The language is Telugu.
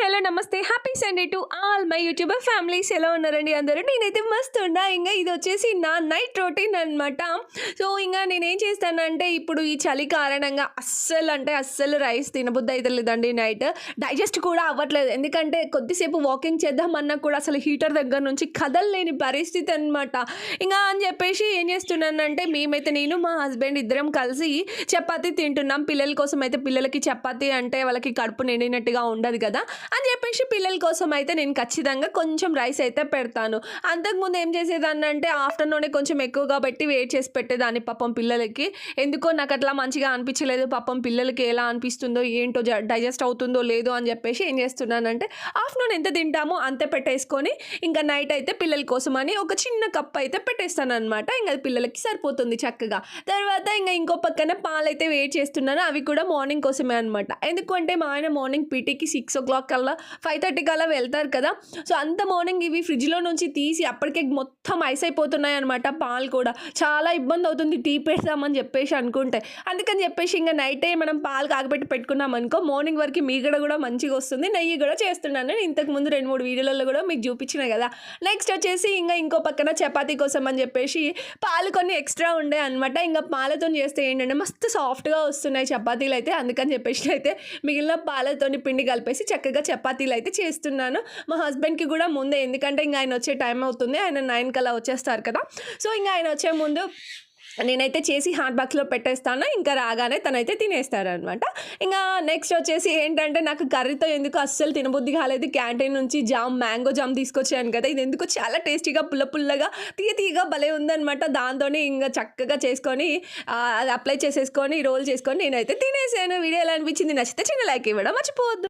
హలో నమస్తే. Happy Sunday to all my YouTuber families ఎలా ఉన్నారండి అందరూ? నేనైతే మస్తు ఉన్నా. ఇంకా ఇది వచ్చేసి నా నైట్ రొటీన్ అనమాట సో ఇంకా నేనేం చేస్తానంటే ఇప్పుడు ఈ చలి కారణంగా అస్సలు అంటే అస్సలు రైస్ తినబుద్ధి అయితే లేదండి నైట్ డైజెస్ట్ కూడా అవ్వట్లేదు. ఎందుకంటే కొద్దిసేపు వాకింగ్ చేద్దామన్నా కూడా అసలు హీటర్ దగ్గర నుంచి కదలలేని పరిస్థితి అనమాట ఇంకా అని చెప్పేసి ఏం చేస్తున్నానంటే మేమైతే నేను మా హస్బెండ్ ఇద్దరం కలిసి చపాతీ తింటున్నాం. పిల్లల కోసం అయితే పిల్లలకి చపాతీ అంటే వాళ్ళకి కడుపు నిండినట్టుగా ఉండదు కదా. అని చెప్పేసి పిల్లల కోసం అయితే నేను ఖచ్చితంగా కొంచెం రైస్ అయితే పెడతాను. అంతకుముందు ఏం చేసేదాన్ని అంటే ఆఫ్టర్నూనే కొంచెం ఎక్కువగా పెట్టి వేడి చేసి పెట్టేదాన్ని పాపం పిల్లలకి. ఎందుకో నాకు అట్లా మంచిగా అనిపించలేదు. పాపం పిల్లలకి ఎలా అనిపిస్తుందో ఏంటో డైజెస్ట్ అవుతుందో లేదో అని చెప్పేసి ఏం చేస్తున్నానంటే ఆఫ్టర్నూన్ ఎంత తింటామో అంతే పెట్టేసుకొని ఇంకా నైట్ అయితే పిల్లల కోసం అని ఒక చిన్న కప్ అయితే పెట్టేస్తాను అనమాట ఇంకా అది పిల్లలకి సరిపోతుంది చక్కగా. తర్వాత ఇంకా ఇంకో పక్కన పాలు అయితే వేడి చేస్తున్నాను. అవి కూడా మార్నింగ్ కోసమే అనమాట ఎందుకంటే మా ఆయన మార్నింగ్ పీటీకి సిక్స్ ఓ క్లాక్ కల్లా ఫైవ్ థర్టీ కల్లా వెళ్తారు కదా. సో అంత మార్నింగ్ ఇవి ఫ్రిడ్జ్లో నుంచి తీసి అప్పటికే మొత్తం ఐస్ అయిపోతున్నాయి అనమాట పాలు కూడా. చాలా ఇబ్బంది అవుతుంది టీ పెడతామని చెప్పేసి అనుకుంటే. అందుకని చెప్పేసి ఇంకా నైటే మనం పాలు కాగబెట్టి పెట్టుకున్నాం అనుకో మార్నింగ్ వరకు మీగడ కూడా మంచిగా వస్తుంది నెయ్యి కూడా చేస్తున్నాను. నేను ఇంతకు ముందు రెండు మూడు వీడియోలలో కూడా మీకు చూపించిన కదా. నెక్స్ట్ వచ్చేసి ఇంకా ఇంకో పక్కన చపాతీ కోసం అని చెప్పేసి పాలు కొన్ని ఎక్స్ట్రా ఉండే అనమాట ఇంకా పాలతో చేస్తే ఏంటంటే మస్తు సాఫ్ట్గా వస్తున్నాయి చపాతీలు అయితే. అందుకని చెప్పేసి అయితే మిగిలిన పాలతోని పిండి కలిపేసి చక్కగా చపాతీలు అయితే చేస్తున్నాను. మా హస్బెండ్కి కూడా ముందే ఎందుకంటే ఇంకా ఆయన వచ్చే టైం అవుతుంది. ఆయన నైన్ కల్లా వచ్చేస్తారు కదా. సో ఇంకా ఆయన వచ్చే ముందు నేనైతే చేసి హాట్ బాక్స్లో పెట్టేస్తాను. ఇంకా రాగానే తనైతే తినేస్తారనమాట. ఇంకా నెక్స్ట్ వచ్చేసి ఏంటంటే నాకు కర్రీతో ఎందుకు అస్సలు తినబుద్ధి కాలేదు. క్యాంటీన్ నుంచి జామ్ మ్యాంగో జామ్ తీసుకొచ్చాను కదా. ఇది ఎందుకు చాలా టేస్టీగా పుల్ల పుల్లగా తీయ తీయగా భలే ఉందనమాట. దాంతో ఇంకా చక్కగా చేసుకొని అది అప్లై చేసేసుకొని రోల్ చేసుకొని నేనైతే తినేసాను. వీడియో ఎలా అనిపించింది నచ్చితే చిన్న లైక్ ఇవ్వడం మర్చిపోవద్దు.